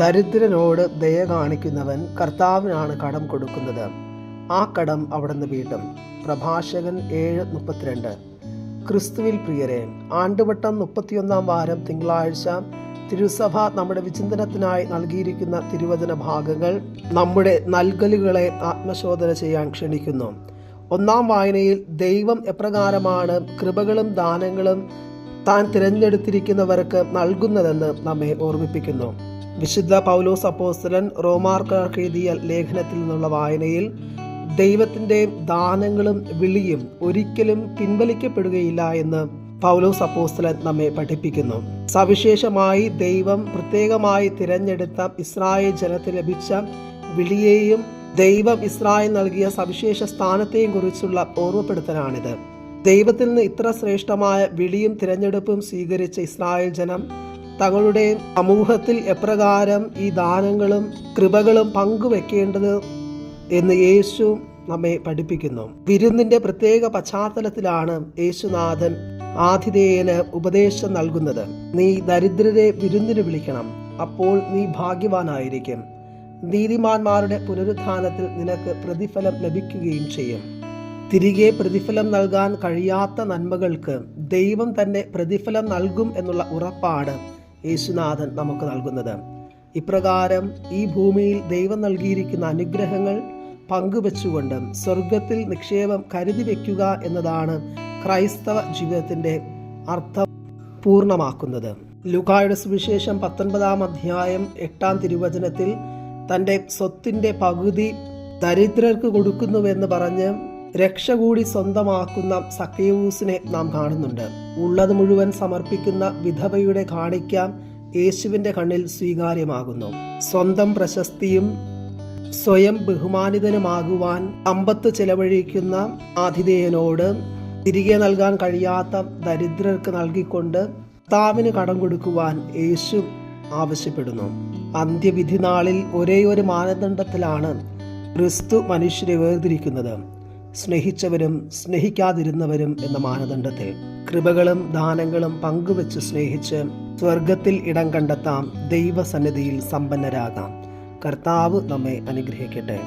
ദരിദ്രനോട് ദയ കാണിക്കുന്നവൻ കർത്താവിനാണ് കടം കൊടുക്കുന്നത്. ആ കടം അവിടുന്ന് വീട്ടും. പ്രഭാഷകൻ ഏഴ് മുപ്പത്തിരണ്ട്. ക്രിസ്തുവിൽ പ്രിയരെ ആണ്ടുവട്ടം മുപ്പത്തിയൊന്നാം വാരം തിങ്കളാഴ്ച തിരുസഭ നമ്മുടെ വിചിന്തനത്തിനായി നൽകിയിരിക്കുന്ന തിരുവചന ഭാഗങ്ങൾ നമ്മുടെ നൽകലുകളെ ആത്മശോധന ചെയ്യാൻ ക്ഷണിക്കുന്നു. ഒന്നാം വായനയിൽ ദൈവം എപ്രകാരമാണ് കൃപകളും ദാനങ്ങളും താൻ തിരഞ്ഞെടുത്തിരിക്കുന്നവർക്ക് നൽകുന്നതെന്ന് നമ്മെ ഓർമ്മിപ്പിക്കുന്നു. വിശുദ്ധ പൗലോസ് അപ്പോസ്തലൻ റോമാർക്ക് എഴുതിയ ലേഖനത്തിൽ നിന്നുള്ള വായനയിൽ ദൈവത്തിന്റെ ദാനങ്ങളും വിളിയും ഒരിക്കലും പിൻവലിക്കപ്പെടുകയില്ല എന്ന് പൗലോസ് അപ്പോസ്തലൻ നമ്മെ പഠിപ്പിക്കുന്നു. സവിശേഷമായി ദൈവം പ്രത്യേകമായി തിരഞ്ഞെടുത്ത ഇസ്രായേൽ ജനത്തിന് ലഭിച്ച വിളിയെയും ദൈവം ഇസ്രായേൽ നൽകിയ സവിശേഷ സ്ഥാനത്തെയും കുറിച്ചുള്ള ഓർമ്മപ്പെടുത്തലാണിത്. ദൈവത്തിൽ നിന്ന് ഇത്ര ശ്രേഷ്ഠമായ വിളിയും തിരഞ്ഞെടുപ്പും സ്വീകരിച്ച ഇസ്രായേൽ ജനം തങ്ങളുടെ സമൂഹത്തിൽ എപ്രകാരം ഈ ദാനങ്ങളും കൃപകളും പങ്കുവെക്കേണ്ടത് എന്ന് യേശു നമ്മെ പഠിപ്പിക്കുന്നു. വിരുന്നിന്റെ പ്രത്യേക പശ്ചാത്തലത്തിലാണ് യേശുനാഥൻ ആതിഥേയന് ഉപദേശം നൽകുന്നത്. നീ ദരിദ്രരെ വിരുന്നിന് വിളിക്കണം. അപ്പോൾ നീ ഭാഗ്യവാനായിരിക്കും. നീതിമാന്മാരുടെ പുനരുദ്ധാനത്തിൽ നിനക്ക് പ്രതിഫലം ലഭിക്കുകയും ചെയ്യും. തിരികെ പ്രതിഫലം നൽകാൻ കഴിയാത്ത നന്മകൾക്ക് ദൈവം തന്നെ പ്രതിഫലം നൽകും എന്നുള്ള ഉറപ്പാണ് യേശുനാഥൻ നമുക്ക് നൽകുന്നത്. ഇപ്രകാരം ഈ ഭൂമിയിൽ ദൈവം നൽകിയിരിക്കുന്ന അനുഗ്രഹങ്ങൾ പങ്കുവെച്ചുകൊണ്ട് സ്വർഗത്തിൽ നിക്ഷേപം കരുതി വയ്ക്കുക എന്നതാണ് ക്രൈസ്തവ ജീവിതത്തിന്റെ അർത്ഥം പൂർണമാക്കുന്നത്. ലുക്കായുടെ സുവിശേഷം പത്തൊൻപതാം അധ്യായം എട്ടാം തിരുവചനത്തിൽ തന്റെ സ്വത്തിന്റെ പകുതി ദരിദ്രർക്ക് കൊടുക്കുന്നുവെന്ന് പറഞ്ഞ് രക്ഷ കൂടി സ്വന്തമാക്കുന്ന സക്കയൂസിനെ നാം കാണുന്നുണ്ട്. ഉള്ളത് മുഴുവൻ സമർപ്പിക്കുന്ന വിധവയുടെ കാണിക്ക യേശുവിന്റെ കണ്ണിൽ സ്വീകാര്യമാകുന്നു. സ്വന്തം പ്രശസ്തിയും സ്വയം ബഹുമാനിതനുമാകുവാൻ അമ്പത്ത് ചെലവഴിക്കുന്ന ആതിഥേയനോട് തിരികെ നൽകാൻ കഴിയാത്ത ദരിദ്രർക്ക് നൽകിക്കൊണ്ട് കർത്താവിന് കടം കൊടുക്കുവാൻ യേശു ആവശ്യപ്പെടുന്നു. അന്ത്യവിധി നാളിൽ ഒരേ ഒരു മാനദണ്ഡത്തിലാണ് ക്രിസ്തു മനുഷ്യരെ വേർതിരിക്കുന്നത്. സ്നേഹിച്ചവരും സ്നേഹിക്കാതിരുന്നവരും എന്ന മാനദണ്ഡത്തെ കൃപകളും ദാനങ്ങളും പങ്കുവെച്ച് സ്നേഹിച്ച് സ്വർഗത്തിൽ ഇടം കണ്ടെത്താം ദൈവസന്നിധിയിൽ സമ്പന്നരാകാം. കർത്താവ് നമ്മെ അനുഗ്രഹിക്കട്ടെ.